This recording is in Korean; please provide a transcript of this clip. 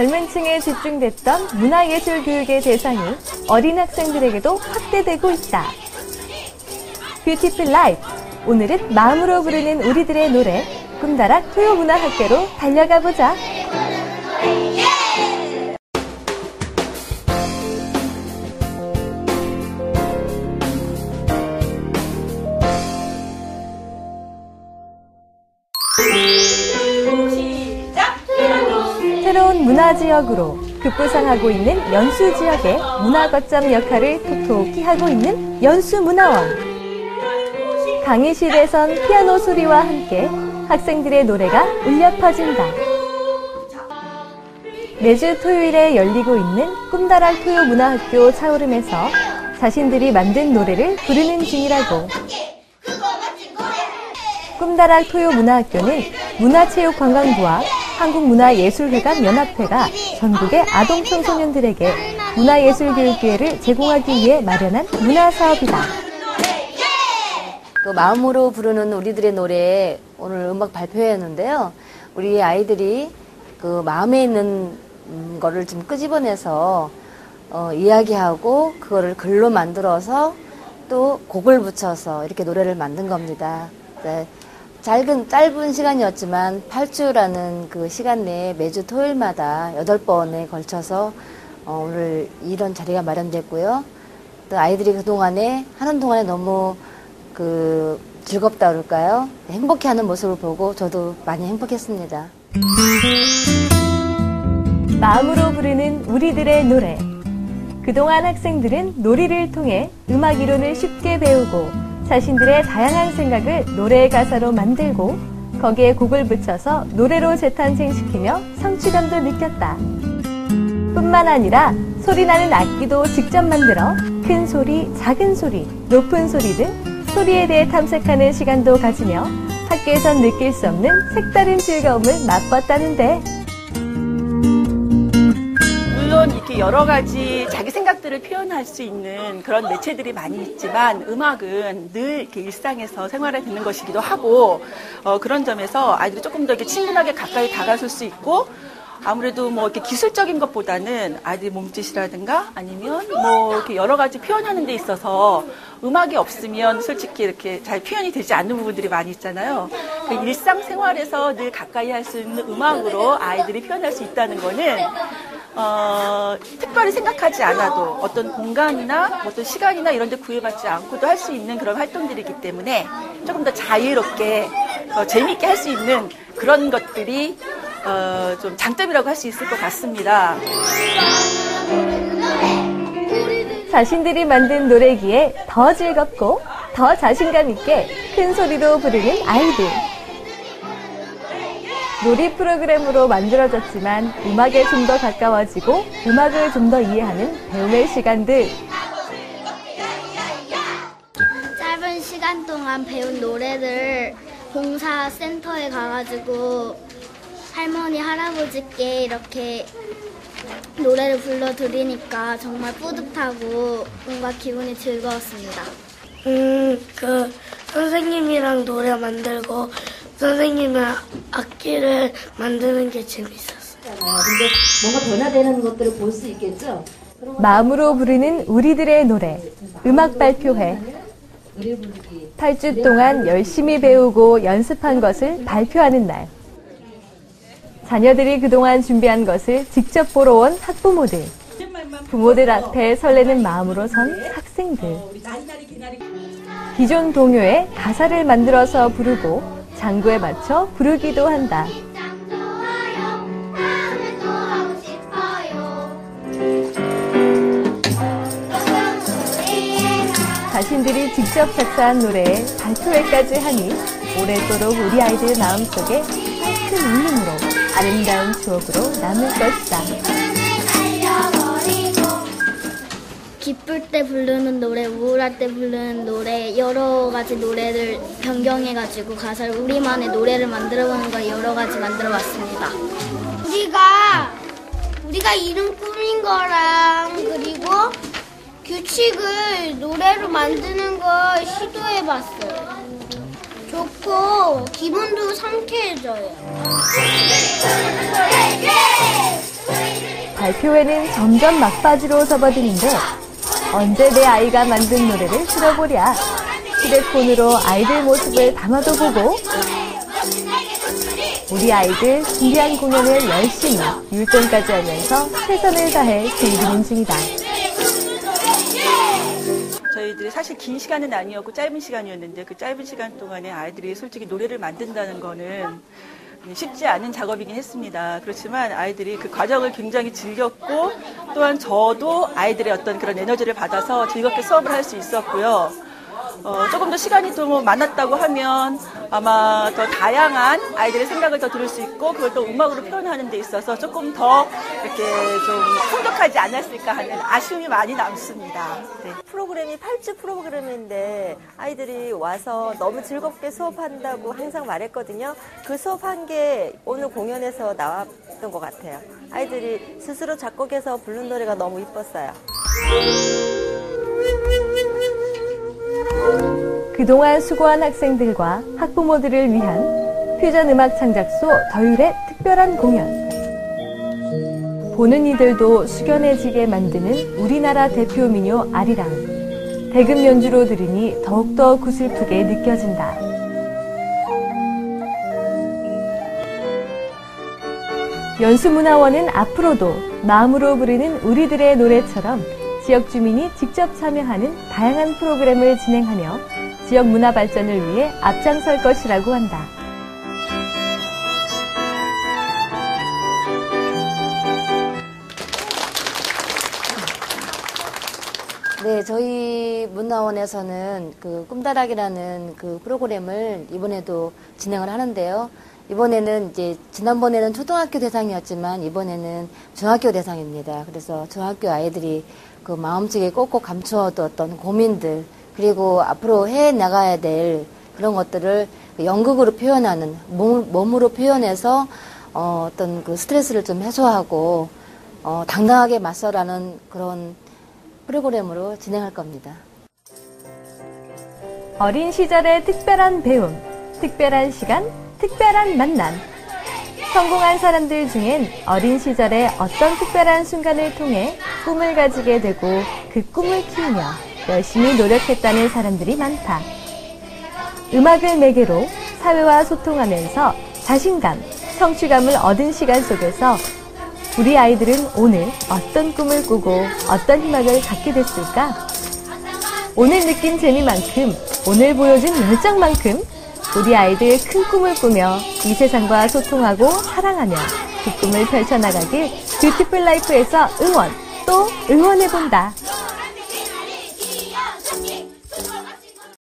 젊은 층에 집중됐던 문화예술 교육의 대상이 어린 학생들에게도 확대되고 있다. 뷰티풀 라이프. 오늘은 마음으로 부르는 우리들의 노래, 꿈다락 토요문화학교로 달려가 보자. 지역으로 급부상하고 있는 연수 지역의 문화 거점 역할을 톡톡히 하고 있는 연수 문화원. 강의실에선 피아노 소리와 함께 학생들의 노래가 울려 퍼진다. 매주 토요일에 열리고 있는 꿈다락 토요문화학교 차오름에서 자신들이 만든 노래를 부르는 중이라고. 꿈다락 토요문화학교는 문화체육관광부와 한국문화예술회관 연합회가 전국의 아동 청소년들에게 문화예술 교육 기회를 제공하기 위해 마련한 문화사업이다. 그 마음으로 부르는 우리들의 노래 오늘 음악 발표했는데요. 우리 아이들이 그 마음에 있는 거를 좀 끄집어내서 어, 이야기하고 그거를 글로 만들어서 또 곡을 붙여서 이렇게 노래를 만든 겁니다. 네. 짧은, 짧은 시간이었지만 8주라는 그 시간 내에 매주 토요일마다 8번에 걸쳐서 어, 오늘 이런 자리가 마련됐고요. 또 아이들이 그동안에 하는 동안에 너무 그 즐겁다 그럴까요? 행복해 하는 모습을 보고 저도 많이 행복했습니다. 마음으로 부르는 우리들의 노래. 그동안 학생들은 놀이를 통해 음악 이론을 쉽게 배우고 자신들의 다양한 생각을 노래의 가사로 만들고 거기에 곡을 붙여서 노래로 재탄생시키며 성취감도 느꼈다. 뿐만 아니라 소리나는 악기도 직접 만들어 큰 소리, 작은 소리, 높은 소리 등 소리에 대해 탐색하는 시간도 가지며 학교에선 느낄 수 없는 색다른 즐거움을 맛봤다는데 여러 가지 자기 생각들을 표현할 수 있는 그런 매체들이 많이 있지만 음악은 늘 이렇게 일상에서 생활에 되는 것이기도 하고 어, 그런 점에서 아이들이 조금 더 이렇게 친근하게 가까이 다가설 수 있고 아무래도 뭐 이렇게 기술적인 것보다는 아이들 몸짓이라든가 아니면 뭐 이렇게 여러 가지 표현하는 데 있어서 음악이 없으면 솔직히 이렇게 잘 표현이 되지 않는 부분들이 많이 있잖아요. 그 일상생활에서 늘 가까이 할 수 있는 음악으로 아이들이 표현할 수 있다는 거는 어, 특별히 생각하지 않아도 어떤 공간이나 어떤 시간이나 이런 데 구애받지 않고도 할 수 있는 그런 활동들이기 때문에 조금 더 자유롭게 어, 재미있게 할 수 있는 그런 것들이 어, 좀 장점이라고 할 수 있을 것 같습니다. 자신들이 만든 노래기에 더 즐겁고 더 자신감 있게 큰 소리로 부르는 아이들. 놀이 프로그램으로 만들어졌지만 음악에 좀 더 가까워지고 음악을 좀 더 이해하는 배움의 시간들. 짧은 시간 동안 배운 노래를 봉사센터에 가가지고 할머니, 할아버지께 이렇게 노래를 불러드리니까 정말 뿌듯하고 뭔가 기분이 즐거웠습니다. 음, 그 선생님이랑 노래 만들고 선생님의 악기를 만드는 게 재밌었어요. 근데 뭔가 변화되는 것들을 볼 수 있겠죠? 마음으로 부르는 우리들의 노래, 음악 발표회. 8주 동안 열심히 배우고 연습한 것을 발표하는 날. 자녀들이 그동안 준비한 것을 직접 보러 온 학부모들. 부모들 앞에 설레는 마음으로 선 학생들. 기존 동요에 가사를 만들어서 부르고 장구에 맞춰 부르기도 한다. 자신들이 직접 작사한 노래에 발표회까지 하니 오래도록 우리 아이들 마음속에 큰 울림으로 아름다운 추억으로 남을 것이다. 기쁠 때 부르는 노래, 우울할 때 부르는 노래, 여러 가지 노래를 변경해가지고 가사를 우리만의 노래를 만들어보는 걸 여러 가지 만들어봤습니다. 우리가 우리가 이름 꾸민 거랑 그리고 규칙을 노래로 만드는 걸 시도해봤어요. 좋고 기분도 상쾌해져요. 발표회는 점점 막바지로 접어드는데 언제 내 아이가 만든 노래를 들어보랴. 휴대폰으로 아이들 모습을 담아도 보고 우리 아이들 준비한 공연을 열심히 율동까지 하면서 최선을 다해 즐기는 중이다. 저희들이 사실 긴 시간은 아니었고 짧은 시간이었는데 그 짧은 시간 동안에 아이들이 솔직히 노래를 만든다는 거는 쉽지 않은 작업이긴 했습니다. 그렇지만 아이들이 그 과정을 굉장히 즐겼고 또한 저도 아이들의 어떤 그런 에너지를 받아서 즐겁게 수업을 할 수 있었고요. 어, 조금 더 시간이 좀 많았다고 하면 아마 더 다양한 아이들의 생각을 더 들을 수 있고 그걸 또 음악으로 표현하는 데 있어서 조금 더 이렇게 좀 풍족하지 않았을까 하는 아쉬움이 많이 남습니다. 네. 프로그램이 8주 프로그램인데 아이들이 와서 너무 즐겁게 수업한다고 항상 말했거든요. 그 수업한 게 오늘 공연에서 나왔던 것 같아요. 아이들이 스스로 작곡해서 부른 노래가 너무 이뻤어요. 그동안 수고한 학생들과 학부모들을 위한 퓨전 음악 창작소 더율의 특별한 공연. 보는 이들도 숙연해지게 만드는 우리나라 대표 민요 아리랑. 대금 연주로 들으니 더욱더 구슬프게 느껴진다. 연수문화원은 앞으로도 마음으로 부르는 우리들의 노래처럼 지역 주민이 직접 참여하는 다양한 프로그램을 진행하며 지역 문화 발전을 위해 앞장설 것이라고 한다. 네, 저희 문화원에서는 그 꿈다락이라는 그 프로그램을 이번에도 진행을 하는데요. 이번에는 이제 지난번에는 초등학교 대상이었지만 이번에는 중학교 대상입니다. 그래서 중학교 아이들이 그 마음속에 꼭꼭 감추어뒀던 고민들 그리고 앞으로 해 나가야 될 그런 것들을 연극으로 표현하는 몸, 몸으로 표현해서 어, 어떤 그 스트레스를 좀 해소하고 어, 당당하게 맞서라는 그런 프로그램으로 진행할 겁니다. 어린 시절의 특별한 배움, 특별한 시간, 특별한 만남. 성공한 사람들 중엔 어린 시절의 어떤 특별한 순간을 통해 꿈을 가지게 되고 그 꿈을 키우며 열심히 노력했다는 사람들이 많다. 음악을 매개로 사회와 소통하면서 자신감, 성취감을 얻은 시간 속에서 우리 아이들은 오늘 어떤 꿈을 꾸고 어떤 희망을 갖게 됐을까? 오늘 느낀 재미만큼, 오늘 보여준 열정만큼 우리 아이들 큰 꿈을 꾸며 이 세상과 소통하고 사랑하며 그 꿈을 펼쳐나가길 뷰티풀 라이프에서 응원, 또 응원해본다.